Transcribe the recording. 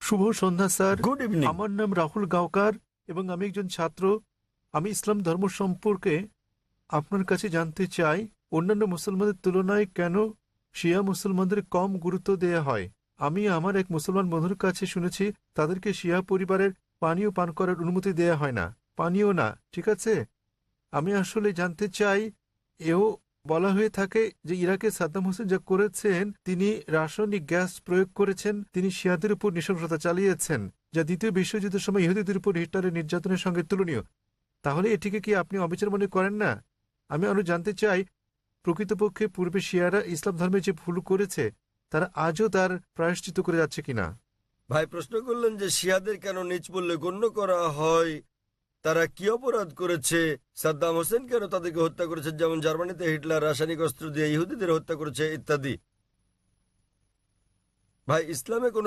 শুভ সন্ধ্যা sir. Good evening আমার নাম রাহুল গাওকার এবং আমি একজন ছাত্র। আমি ইসলাম ধর্ম সম্পর্কে আপনার কাছে জানতে চাই অন্যান্য মুসলমানদের তুলনায় কেন শিয়া মুসলমানদের কম গুরুত্ব দেয়া হয়? আমি আমার এক মুসলমান বন্ধুর কাছে শুনেছি তাদেরকে শিয়া পরিবারের পানীয় পান করার অনুমতি দেয়া হয় না। পানীয় না ঠিক আছে? আমি আসলে জানতে চাই এও বলা হয়ে থাকে যে ইরাকে সাদ্দাম হোসেন যা করেছেন, তিনি রাসায়নিক গ্যাস প্রয়োগ করেছেন, তিনি শিয়াদের উপর নৃশংসতা চালিয়েছেন, যা দ্বিতীয় বিশ্বযুদ্ধের সময় ইহুদিদের উপর হিটলারের নির্যাতনের সঙ্গে তুলনীয়। তাহলে এটিকে কি আপনি অবিচার মনে করেন না? আমি আরও জানতে চাই, প্রকৃতপক্ষে পূর্বে শিয়ারা ইসলাম ধর্মে যে ভুল করেছে, তারা আজও তার প্রায়শ্চিত করে যাচ্ছে কিনা? ভাই, প্রশ্ন করলেন যে শিয়াদের কেন নিচ বললে গণ্য করা হয়? তারা কি অপরাধ করেছে? সাদ্দাম হোসেন কেন তাদেরকে হত্যা করেছে? যেমন জার্মানিতে হিটলার রাসায়নিক অস্ত্র দিয়ে ইহুদিদের হত্যা করেছে, ইত্যাদি। ভাই, ইসলামে কোনো